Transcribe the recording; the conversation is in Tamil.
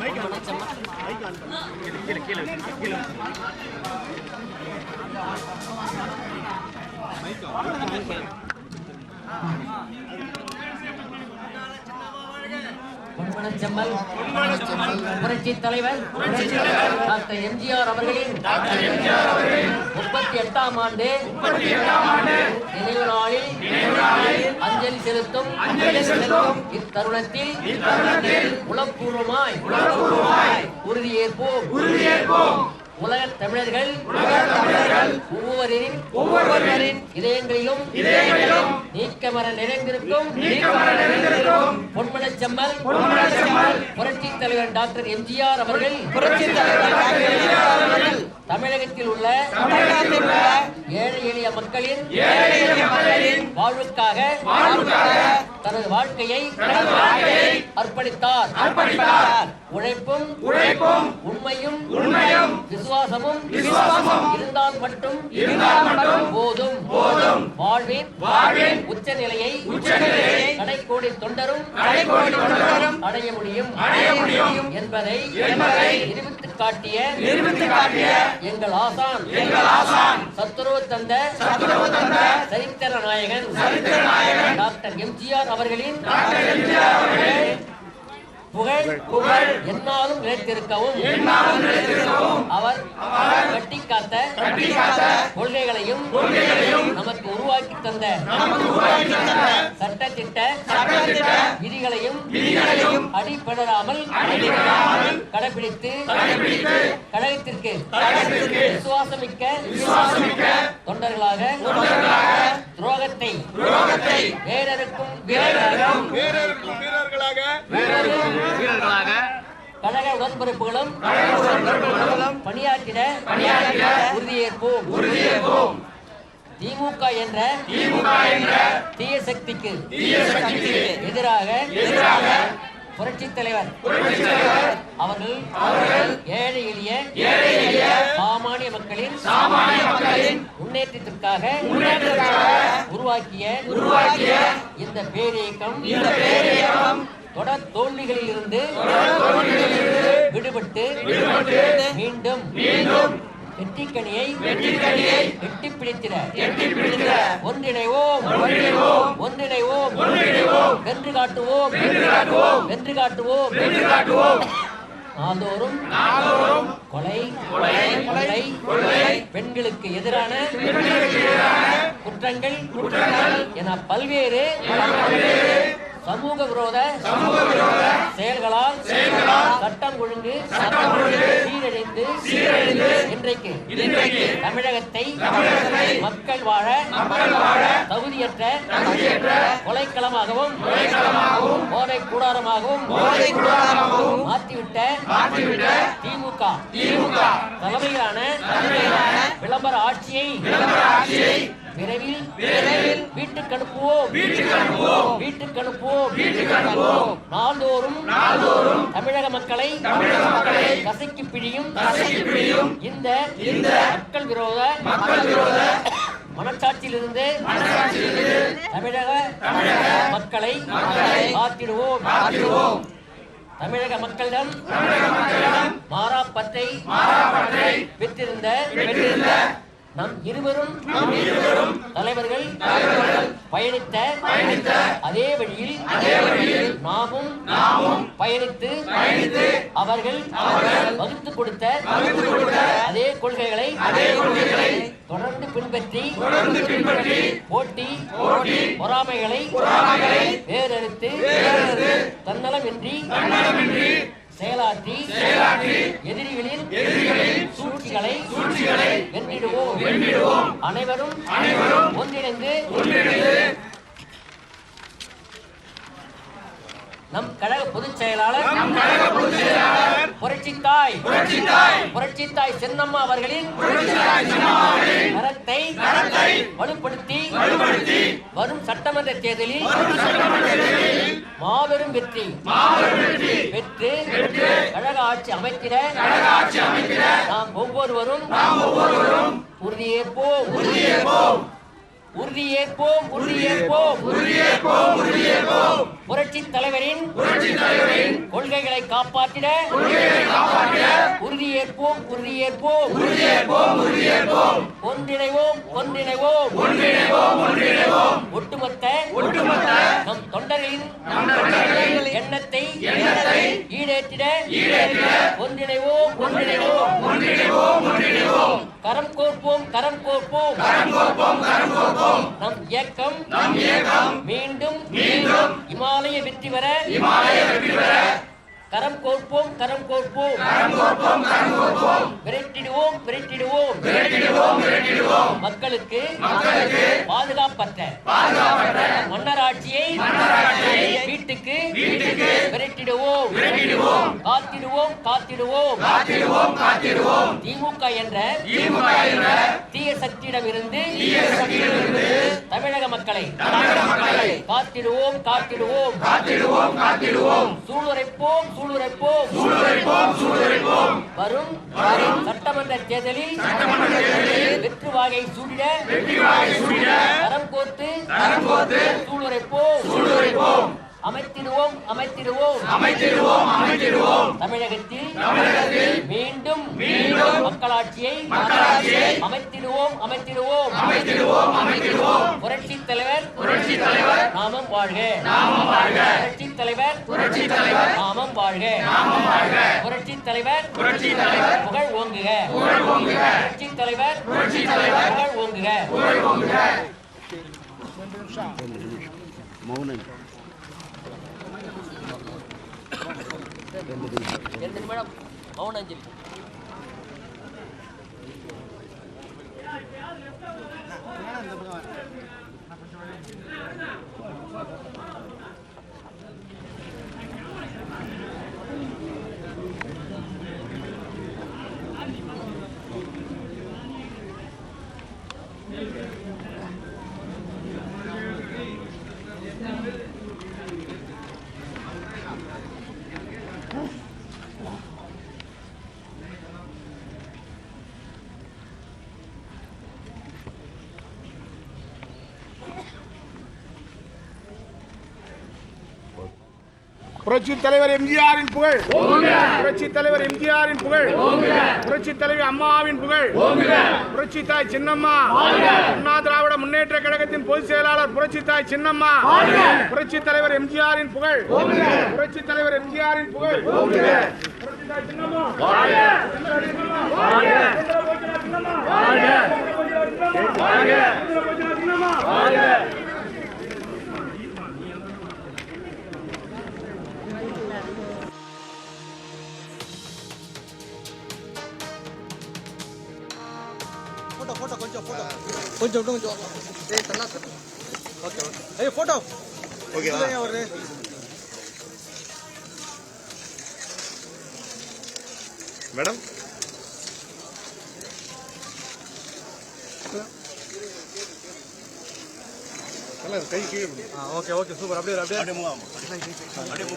மைக் மைக் கீழே கீழே கீழே பொன்மனச்செம்மல் புரட்சி தலைவர் டாக்டர் எம்ஜிஆர் அவர்களின் முப்பத்தி எட்டாம் ஆண்டு நினைவு நாளில் அஞ்சலி செலுத்தும் இத்தருணத்தில் உளப்பூர்வமாய் உறுதியேற்போம். உலக தமிழர்கள் ஒவ்வொருவரின் ஒவ்வொருவரின் இதயங்களிலும் நீக்கமர நிறைந்திருக்கும். பொன்மனச் செம்மல். புரட்சி தலைவர் டாக்டர் எம்ஜிஆர் அவர்கள். தமிழகத்தில் உள்ள ஏழை எளிய மக்களின் வாழ்வுக்காக தனது வாழ்க்கையை அர்ப்பணித்தார். உழைப்பும் உழைப்பும் உண்மையும் உண்மையும் விசுவாசமும் விசுவாசமும் இருந்தால் மட்டும் இருந்தால் மட்டும் போதும். போதும். வாழ்வின் வாழ்வின் உச்ச நிலையை உச்ச நிலையை கடைக்கோடி தொண்டரும் கடைக்கோடி தொண்டரும் அடைய முடியும். அடைய முடியும் என்பதை என்பதை நிரூபித்து காட்டிய நிரூபித்து காட்டிய எங்கள் ஆசான். எங்கள் ஆசான். சத்துருவ தந்த சத்துருவ தந்த சரித்திர நாயகன். சரித்திர நாயகன். டாக்டர் எம்ஜிஆர் அவர்களின் டாக்டர் எம்ஜிஆர் அவர்களின் புகழ் புகழ் என்னாலும் நிலைத்திருக்கவும். என்னாலும் நிலைத்திருக்கவும். அவர் கட்டி காத்த கட்டி காத்த கொள்கைகளையும் கொள்கைகளையும் நமக்கு உருவாக்கி தந்த நமக்கு உருவாக்கி தந்த சட்ட திட்ட சட்ட திட்ட விதிகளையும் விதிகளையும் அடிபடராமல் அடிபடராமல் கடைபிடித்து கடைபிடித்து கழகத்திற்கு கழகத்திற்கு விசுவாசமிக்க விசுவாசமிக்க தொண்டர்களாக தொண்டர்களாக துரோகத்தை துரோகத்தை வேறருக்கும் வீரர்களாக வீரர்களாக கழக உடன்பிறப்புகளும் பணியாற்றிட பணியாற்றிட உறுதியேற்போம். உறுதியேற்போம். திமுக என்ற திமுக என்ற தீய சக்திக்கு தீய சக்திக்கு எதிராக எதிராக புரட்சி தலைவர். அவர்கள் ஏழை எளிய ஏழை எளிய சாமானிய மக்களின் சாமானிய மக்களின் முன்னேற்றத்திற்காக உருவாக்கிய உருவாக்கிய இந்த பேரியக்கம் இந்த பேரியக்கம் தொடர் தோல்விகளில் இருந்து விடுபட்டு மீண்டும் மீண்டும் வெற்றிக்கனியை வெற்றிக்கனியை எட்டி பிடித்திட எட்டி பிடித்திட ஒன்றிணைவோம். ஒன்றிணைவோம். ஒன்றிணைவோம். ஒன்றிணைவோம். வென்று காட்டுவோம். வென்று காட்டுவோம். வென்று காட்டுவோம். வென்று காட்டுவோம். நாள்தோறும் நாள்தோறும் கொலை கொலை கொலை பெண்களுக்கு எதிரான குற்றங்கள் குற்றங்கள் என பல்வேறு சமூக விரோத செயல்களால் சட்டம் ஒழுங்கு சீரழிந்து சீரழிந்து இன்றைக்கு இன்றைக்கு தமிழகத்தை மக்கள் வாழ தகுதியற்ற கொலைக்களமாகவும் போதை கூடாரமாகவும் மாற்றிவிட்ட திமுக. திமுக. தலைமையிலான விளம்பர ஆட்சியை விரைவில் விரைவில் வீட்டுக்கு அனுப்புவோம். வீட்டுக்கு அனுப்புவோம் வீட்டுக்கு அனுப்புவோம் வீட்டுக்கு அனுப்புவோம் நாள்தோறும் நாள்தோறும் தமிழக மக்களை தமிழக மக்களை கசக்கி பிழியும் கசக்கி பிழியும் இந்த இந்த மக்கள் விரோத மக்கள் விரோத மனச்சாட்சியிலிருந்து தமிழக தமிழக மக்களை காத்திடுவோம். காத்திடுவோம். தமிழக மக்களிடம் பெற்றிருந்த பெற்றிருந்த நம் இருவரும் தலைவர்கள் பயணித்த அதே வழியில் அதே வழியில் நாமும் பயணித்து பயணித்து அவர்கள் வகுத்து கொடுத்த வகுத்து கொடுத்த அதே கொள்கைகளை அதே கொள்கைகளை தொடர்ந்து பின்பற்றி போட்டி பொறாமைகளை வேறறுத்து தன்னலமின்றி செயலாற்றி எதிரிகளின் சூழ்ச்சிகளை வென்றிடுவோம். அனைவரும் அனைவரும் ஒன்றிணைந்து ஒன்றிணைந்து நம் கழக பொதுச் செயலாளர் புரட்சித்தாய். புரட்சித்தாய். சென்னம்மா அவர்களின் கரத்தை வலுப்படுத்தி வரும் சட்டமன்ற தேர்தலில் மாபெரும் வெற்றி பெற்று கழக ஆட்சி அமைத்திட நாம் ஒவ்வொருவரும் உறுதியேற்போம். உறுதியேற்போம். உறுதியேற்போம் உறுதியேற்போம். உறுதியேற்போம் உறுதியேற்போம். புரட்சி தலைவரின் புரட்சி தலைவரின் கொள்கைகளை காப்பாற்றிட கொள்கைகளை காப்பாற்றிட உறுதியேற்போம் உறுதியேற்போம். உறுதியேற்போம் உறுதியேற்போம். ஒன்றிணைவோம் ஒன்றிணைவோம். ஒன்றிணைவோம் ஒன்றிணைவோம். ஒட்டுமொத்த ஒட்டுமொத்த நம் தொண்டர்களின் நம் தொண்டர்களின் எண்ணத்தை எண்ணத்தை ஈடேற்றிட ஈடேற்றிட ஒன்றிணைவோம் ஒன்றிணைவோம். ஒன்றிணைவோம் ஒன்றிணைவோம். கரம் கோர்ப்போம் கரம் கோர்ப்போம். கரம் கோர்ப்போம் கரம் கோர்ப்போம். நம் இயக்கம் நம் இயக்கம். மீண்டும் மீண்டும். இமாலய வெற்றி பெற. இமாலய வெற்றி பெற. கரம் கோர்ப்போம் கரம் கோர்ப்போம். கரம் கோர்ப்போம் கரம் கோர்ப்போம். விரட்டிடுவோம் விரட்டிடுவோம். விரட்டிடுவோம் விரட்டிடுவோம். மக்களுக்கு மக்களுக்கு பாதுகாப்பற்ற. பாதுகாப்பற்ற. மன்னராட்சியை மன்னராட்சியை வீட்டுக்கு வீட்டுக்கு விரட்டிடுவோம். விரட்டிடுவோம். காத்திடுவோம் காத்திடுவோம். காத்திடுவோம் காத்திடுவோம். திமுக என்ற திமுக என்ற தீய சக்தியிடம் இருந்து தீய சக்தியிடமிருந்து தமிழக மக்களை தமிழக மக்களை காத்திடுவோம் காத்திடுவோம். காத்திடுவோம் காத்திடுவோம். சூளுரைப்போம் சூளுரைப்போம். சூளுரைப்போம் சூளுரைப்போம். வரும் வரும் சட்டமன்ற தேர்தலில் சட்டமன்ற தேர்தலில் வெற்றி வாகை சூடிட வெற்றி வாகை சூடிட கரம் கோர்த்து கரம் கோர்த்து சூளுரைப்போம். சூளுரைப்போம். அமைத்திடுவோம் அமைத்திடுவோம். அமைத்திடுவோம் அமைத்திடுவோம். தமிழகத்தில் தமிழகத்தில் மீண்டும் மீண்டும் மக்களாட்சியை மக்களாட்சியை அமைத்திடுவோம் அமைத்திடுவோம். அமைத்திடுவோம் அமைத்திடுவோம். புரட்சி தலைவர் புரட்சி தலைவர் நாமம் வாழ்க. நாமம் வாழ்க. புரட்சி தலைவர் புரட்சி தலைவர் நாமம் வாழ்க. நாமம் வாழ்க. புரட்சி தலைவர் புரட்சி தலைவர் புகழ் ஓங்குக. புகழ் ஓங்குக. புரட்சி தலைவர் புரட்சி தலைவர் புகழ் ஓங்குக. புகழ் ஓங்குக. ரெண்டு நிமிடம் மௌன அஞ்சலி. புரட்சி தலைவர் எம்ஜிஆரின் புகழ். புரட்சி தலைவர் எம்ஜிஆரின் புகழ். புரட்சி தலைவர் அம்மாவின் புகழ். புரட்சி தாய் சின்னம்மா. அண்ணா திராவிட முன்னேற்ற கழகத்தின் பொதுச் செயலாளர் புரட்சி தாய் சின்னம்மா. புரட்சி தலைவர் எம்ஜிஆரின் புகழ். புரட்சி தலைவர் எம்ஜிஆரின் புகழ். புரட்சி தாய் சின்னம்மா. கொஞ்சம் விட்டு கொஞ்சம் ஏய் நல்லா சார் ஓகே ஓகே. ஐயோ ஃபோட்டோ ஓகேவா? ஒரு மேடம்? கை கீழே ஓகே ஓகே சூப்பர். அப்படியே அப்படியே அப்படியே அப்படியே